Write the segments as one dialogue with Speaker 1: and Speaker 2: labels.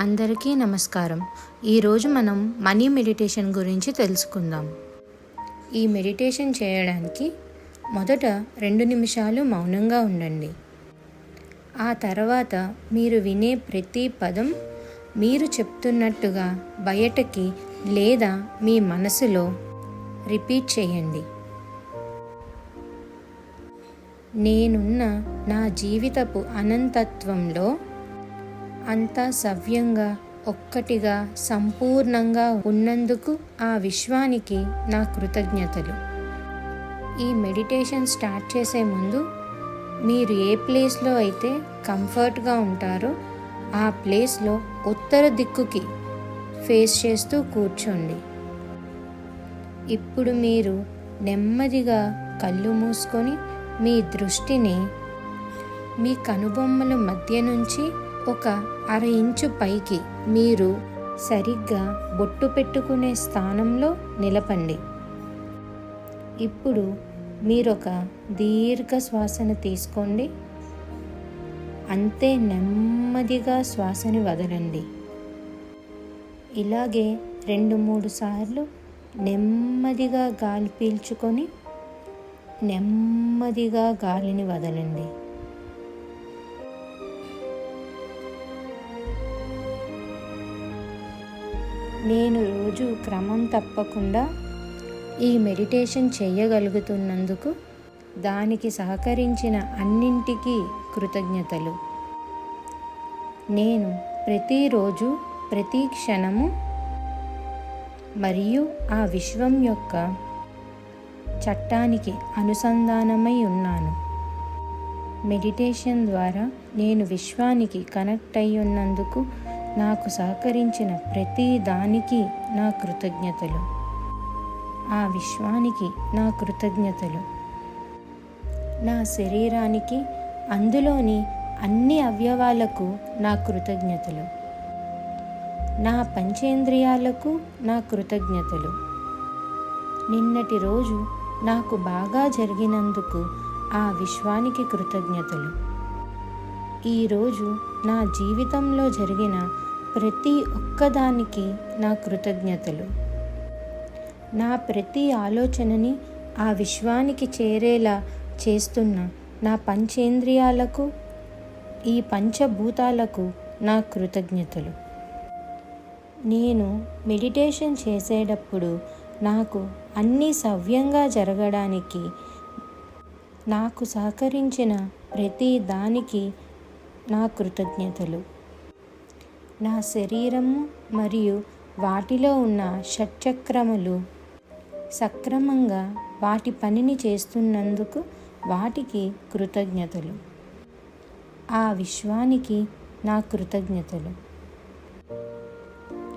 Speaker 1: అందరికీ నమస్కారం. ఈరోజు మనం మనీ మెడిటేషన్ గురించి తెలుసుకుందాం. ఈ మెడిటేషన్ చేయడానికి మొదట రెండు నిమిషాలు మౌనంగా ఉండండి. ఆ తర్వాత మీరు వినే ప్రతి పదం మీరు చెప్తున్నట్టుగా బయటకి లేదా మీ మనసులో రిపీట్ చేయండి. నేనున్న నా జీవితపు అనంతత్వంలో అంతా సవ్యంగా ఒక్కటిగా సంపూర్ణంగా ఉన్నందుకు ఆ విశ్వానికి నా కృతజ్ఞతలు. ఈ మెడిటేషన్ స్టార్ట్ చేసే ముందు మీరు ఏ ప్లేస్లో అయితే కంఫర్ట్గా ఉంటారో ఆ ప్లేస్లో ఉత్తర దిక్కుకి ఫేస్ చేస్తూ కూర్చోండి. ఇప్పుడు మీరు నెమ్మదిగా కళ్ళు మూసుకొని మీ దృష్టిని మీ కనుబొమ్మల మధ్య నుంచి ఒక అర ఇంచు పైకి మీరు సరిగ్గా బొట్టు పెట్టుకునే స్థానంలో నిలపండి. ఇప్పుడు మీరొక దీర్ఘ శ్వాసను తీసుకోండి. అంతే నెమ్మదిగా శ్వాసని వదలండి. ఇలాగే రెండు మూడు సార్లు నెమ్మదిగా గాలి పీల్చుకొని నెమ్మదిగా గాలిని వదలండి. నేను రోజు క్రమం తప్పకుండా ఈ మెడిటేషన్ చేయగలుగుతున్నందుకు దానికి సహకరించిన అన్నింటికీ కృతజ్ఞతలు. నేను ప్రతిరోజు ప్రతి క్షణము మరియు ఆ విశ్వం యొక్క చట్టానికి అనుసంధానమై ఉన్నాను. మెడిటేషన్ ద్వారా నేను విశ్వానికి కనెక్ట్ అయ్యున్నందుకు ఉన్నందుకు నాకు సహకరించిన ప్రతి దానికి నా కృతజ్ఞతలు. ఆ విశ్వానికి నా కృతజ్ఞతలు. నా శరీరానికి అందులోని అన్ని అవయవాలకు నా కృతజ్ఞతలు. నా పంచేంద్రియాలకు నా కృతజ్ఞతలు. నిన్నటి రోజు నాకు బాగా జరిగినందుకు ఆ విశ్వానికి కృతజ్ఞతలు. ఈరోజు నా జీవితంలో జరిగిన ప్రతి ఒక్కదానికి నా కృతజ్ఞతలు. నా ప్రతి ఆలోచనని ఆ విశ్వానికి చేరేలా చేస్తున్న నా పంచేంద్రియాలకు ఈ పంచభూతాలకు నా కృతజ్ఞతలు. నేను మెడిటేషన్ చేసేటప్పుడు నాకు అన్నీ సవ్యంగా జరగడానికి నాకు సహకరించిన ప్రతి దానికి నా కృతజ్ఞతలు. నా శరీరము మరియు వాటిలో ఉన్న షట్చక్రములు సక్రమంగా వాటి పనిని చేస్తున్నందుకు వాటికి కృతజ్ఞతలు. ఆ విశ్వానికి నా కృతజ్ఞతలు.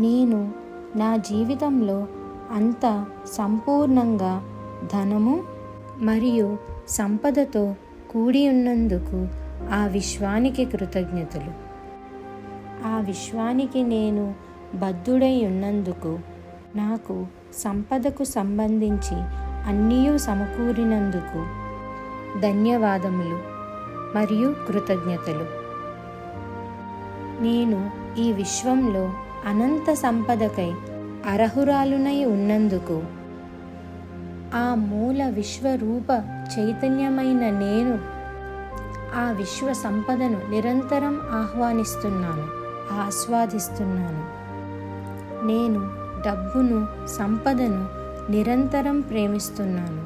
Speaker 1: నేను నా జీవితంలో అంత సంపూర్ణంగా ధనము మరియు సంపదతో కూడి ఉన్నందుకు ఆ విశ్వానికి కృతజ్ఞతలు. ఆ విశ్వానికి నేను బద్ధుడై ఉన్నందుకు నాకు సంపదకు సంబంధించి అన్నీ సమకూరినందుకు ధన్యవాదములు మరియు కృతజ్ఞతలు. నేను ఈ విశ్వంలో అనంత సంపదకై అర్హురాలునై ఉన్నందుకు ఆ మూల విశ్వరూప చైతన్యమైన నేను ఆ విశ్వ సంపదను నిరంతరం ఆహ్వానిస్తున్నాను ఆస్వాదిస్తున్నాను. నేను డబ్బును సంపదను నిరంతరం ప్రేమిస్తున్నాను.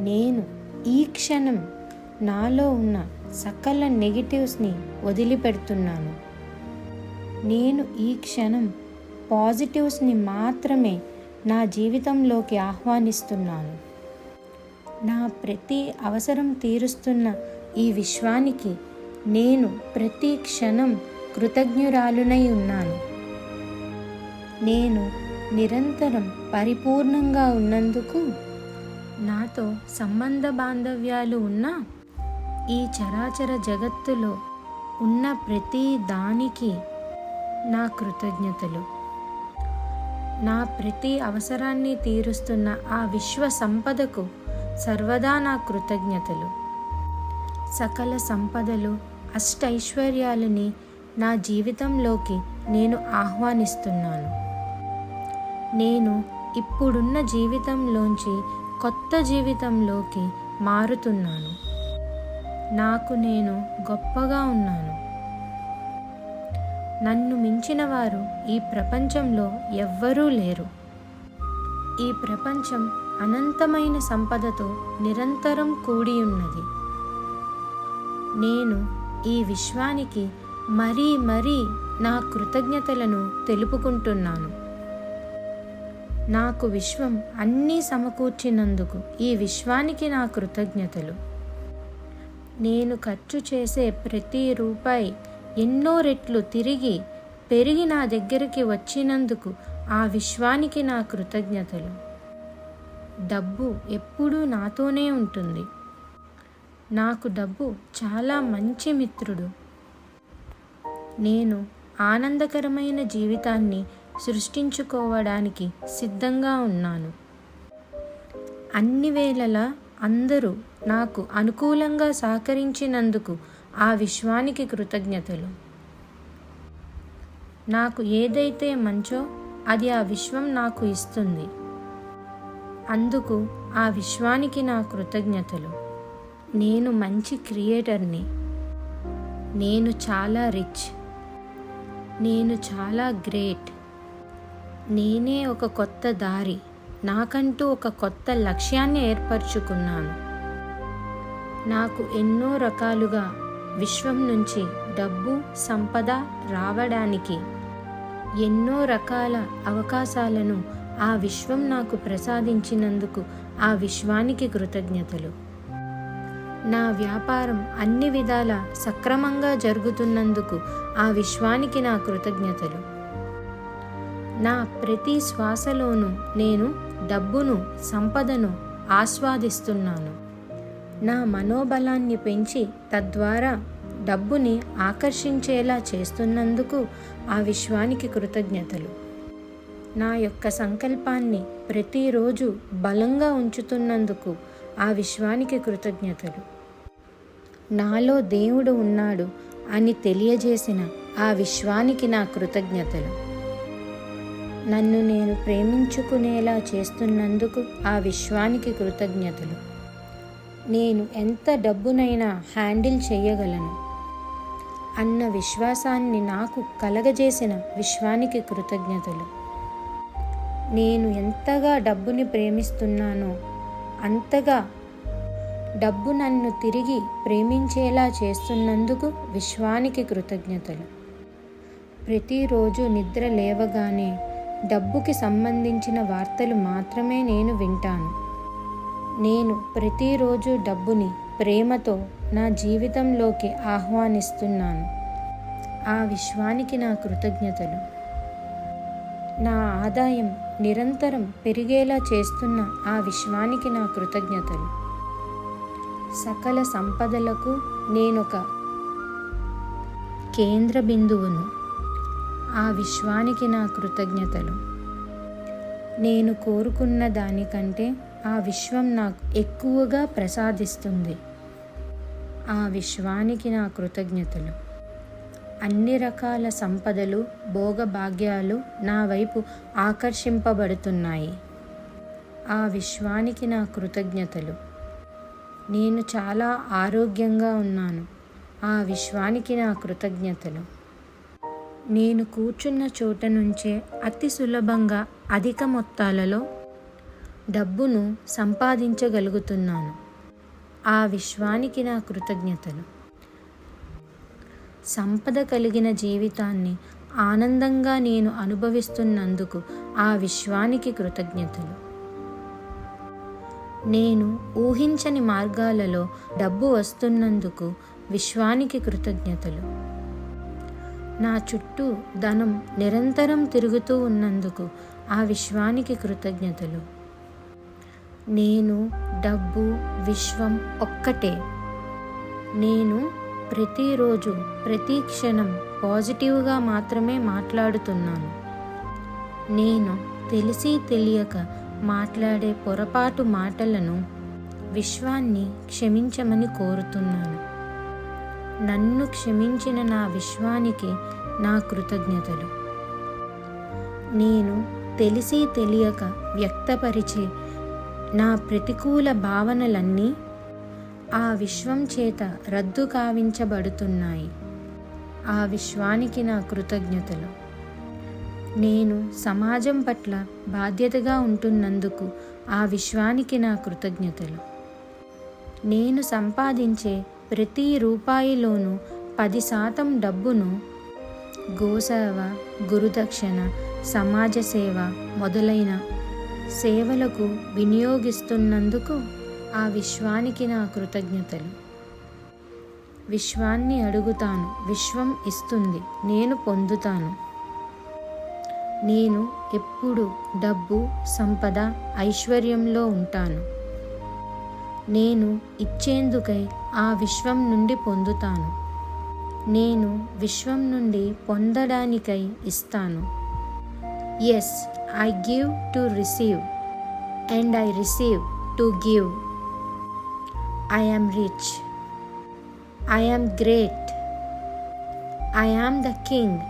Speaker 1: నేను ఈ క్షణం నాలో ఉన్న సకల నెగిటివ్స్ని వదిలిపెడుతున్నాను. నేను ఈ క్షణం పాజిటివ్స్ని మాత్రమే నా జీవితంలోకి ఆహ్వానిస్తున్నాను. నా ప్రతి అవసరం తీరుస్తున్న ఈ విశ్వానికి నేను ప్రతి క్షణం కృతజ్ఞురాలునై ఉన్నాను. నేను నిరంతరం పరిపూర్ణంగా ఉన్నందుకు నాతో సంబంధ బాంధవ్యాలు ఉన్న ఈ చరాచర జగత్తులో ఉన్న ప్రతి దానికి నా కృతజ్ఞతలు. నా ప్రతి అవసరాన్ని తీరుస్తున్న ఆ విశ్వ సంపదకు సర్వదా నా కృతజ్ఞతలు. సకల సంపదలు అష్టైశ్వర్యాలని నా జీవితంలోకి నేను ఆహ్వానిస్తున్నాను. నేను ఇప్పుడున్న జీవితంలోంచి కొత్త జీవితంలోకి మారుతున్నాను. నాకు నేను గొప్పగా ఉన్నాను. నన్ను మించిన వారు ఈ ప్రపంచంలో ఎవ్వరూ లేరు. ఈ ప్రపంచం అనంతమైన సంపదతో నిరంతరం కూడి ఉన్నది. నేను ఈ విశ్వానికి మరీ మరీ నా కృతజ్ఞతలను తెలుపుకుంటున్నాను. నాకు విశ్వం అన్నీ సమకూర్చినందుకు ఈ విశ్వానికి నా కృతజ్ఞతలు. నేను ఖర్చు చేసే ప్రతి రూపాయి ఎన్నో రెట్లు తిరిగి పెరిగి నా దగ్గరికి వచ్చినందుకు ఆ విశ్వానికి నా కృతజ్ఞతలు. డబ్బు ఎప్పుడూ నాతోనే ఉంటుంది. నాకు డబ్బు చాలా మంచి మిత్రుడు. నేను ఆనందకరమైన జీవితాన్ని సృష్టించుకోవడానికి సిద్ధంగా ఉన్నాను. అన్ని వేళలా అందరూ నాకు అనుకూలంగా సహకరించినందుకు ఆ విశ్వానికి కృతజ్ఞతలు. నాకు ఏదైతే మంచో అది ఆ విశ్వం నాకు ఇస్తుంది. అందుకు ఆ విశ్వానికి నా కృతజ్ఞతలు. నేను మంచి క్రియేటర్ని. నేను చాలా రిచ్. నేను చాలా గ్రేట్. నేనే ఒక కొత్త దారి. నాకంటూ ఒక కొత్త లక్ష్యాన్ని ఏర్పరచుకున్నాను. నాకు ఎన్నో రకాలుగా విశ్వం నుంచి డబ్బు సంపద రావడానికి ఎన్నో రకాల అవకాశాలను ఆ విశ్వం నాకు ప్రసాదించినందుకు ఆ విశ్వానికి కృతజ్ఞతలు. నా వ్యాపారం అన్ని విధాల సక్రమంగా జరుగుతున్నందుకు ఆ విశ్వానికి నా కృతజ్ఞతలు. నా ప్రతి శ్వాసలోనూ నేను డబ్బును సంపదను ఆస్వాదిస్తున్నాను. నా మనోబలాన్ని పెంచి తద్వారా డబ్బుని ఆకర్షించేలా చేస్తున్నందుకు ఆ విశ్వానికి కృతజ్ఞతలు. నా యొక్క సంకల్పాన్ని ప్రతిరోజు బలంగా ఉంచుతున్నందుకు ఆ విశ్వానికి కృతజ్ఞతలు. నాలో దేవుడు ఉన్నాడు అని తెలియజేసిన ఆ విశ్వానికి నా కృతజ్ఞతలు. నన్ను నేను ప్రేమించుకునేలా చేస్తున్నందుకు ఆ విశ్వానికి కృతజ్ఞతలు. నేను ఎంత డబ్బునైనా హ్యాండిల్ చేయగలను. అన్న విశ్వాసాన్ని నాకు కలగజేసిన విశ్వానికి కృతజ్ఞతలు. నేను ఎంతగా డబ్బుని ప్రేమిస్తున్నానో అంతగా డబ్బు నన్ను తిరిగి ప్రేమించేలా చేస్తున్నందుకు విశ్వానికి కృతజ్ఞతలు. ప్రతిరోజు నిద్ర లేవగానే డబ్బుకి సంబంధించిన వార్తలు మాత్రమే నేను వింటాను. నేను ప్రతిరోజు డబ్బుని ప్రేమతో నా జీవితంలోకి ఆహ్వానిస్తున్నాను. ఆ విశ్వానికి నా కృతజ్ఞతలు. నా ఆదాయం నిరంతరం పెరిగేలా చేస్తున్న ఆ విశ్వానికి నా కృతజ్ఞతలు. సకల సంపదలకు నేనొక కేంద్ర బిందువును. ఆ విశ్వానికి నా కృతజ్ఞతలు. నేను కోరుకున్న దానికంటే ఆ విశ్వం నాకు ఎక్కువగా ప్రసాదిస్తుంది. ఆ విశ్వానికి నా కృతజ్ఞతలు. అన్ని రకాల సంపదలు భోగభాగ్యాలు నా వైపు ఆకర్షింపబడుతున్నాయి. ఆ విశ్వానికి నా కృతజ్ఞతలు. నేను చాలా ఆరోగ్యంగా ఉన్నాను. ఆ విశ్వానికి నా కృతజ్ఞతలు. నేను కూర్చున్న చోట నుంచే అతి సులభంగా అధిక మొత్తాలలో డబ్బును సంపాదించగలుగుతున్నాను. ఆ విశ్వానికి నా కృతజ్ఞతలు. సంపద కలిగిన జీవితాన్ని ఆనందంగా నేను అనుభవిస్తున్నందుకు ఆ విశ్వానికి కృతజ్ఞతలు. నేను ఊహించని మార్గాలలో డబ్బు వస్తున్నందుకు విశ్వానికి కృతజ్ఞతలు. నా చుట్టూ ధనం నిరంతరం తిరుగుతూ ఉన్నందుకు ఆ విశ్వానికి కృతజ్ఞతలు. నేను డబ్బు విశ్వం ఒక్కటే. నేను ప్రతిరోజు ప్రతి క్షణం పాజిటివ్గా మాత్రమే మాట్లాడుతున్నాను. నేను తెలిసి తెలియక మాట్లాడే పొరపాటు మాటలను విశ్వాన్ని క్షమించమని కోరుతున్నాను. నన్ను క్షమించిన నా విశ్వానికి నా కృతజ్ఞతలు. నేను తెలిసి తెలియక వ్యక్తపరిచే నా ప్రతికూల భావనలన్నీ ఆ విశ్వం చేత రద్దు కావించబడుతున్నాయి. ఆ విశ్వానికి నా కృతజ్ఞతలు. నేను సమాజం పట్ల బాధ్యతగా ఉంటున్నందుకు ఆ విశ్వానికి నా కృతజ్ఞతలు. నేను సంపాదించే ప్రతి రూపాయిలోనూ పది శాతం డబ్బును గోసేవ గురుదక్షిణ సమాజ సేవ మొదలైన సేవలకు వినియోగిస్తున్నందుకు ఆ విశ్వానికి నా కృతజ్ఞతలు. విశ్వాన్ని అడుగుతాను విశ్వం ఇస్తుంది నేను పొందుతాను. నేను ఎప్పుడు డబ్బు సంపద ఐశ్వర్యంలో ఉంటాను. నేను ఇచ్చేందుకై ఆ విశ్వం నుండి పొందుతాను. నేను విశ్వం నుండి పొందడానికై ఇస్తాను. Yes I give to receive and I receive to give I am rich I am great I am the king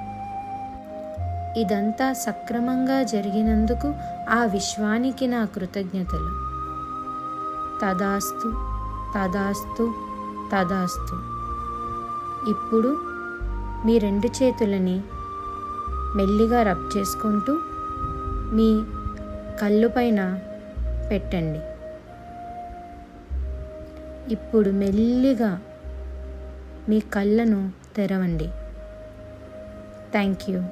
Speaker 1: ఇదంతా సక్రమంగా జరిగినందుకు ఆ విశ్వానికి నా కృతజ్ఞతలు. తదాస్తు తదాస్తు తదాస్తు. ఇప్పుడు మీ రెండు చేతులని మెల్లిగా రబ్ చేసుకుంటూ మీ కళ్ళు పైన పెట్టండి. ఇప్పుడు మెల్లిగా మీ కళ్ళను తెరవండి. Thank you.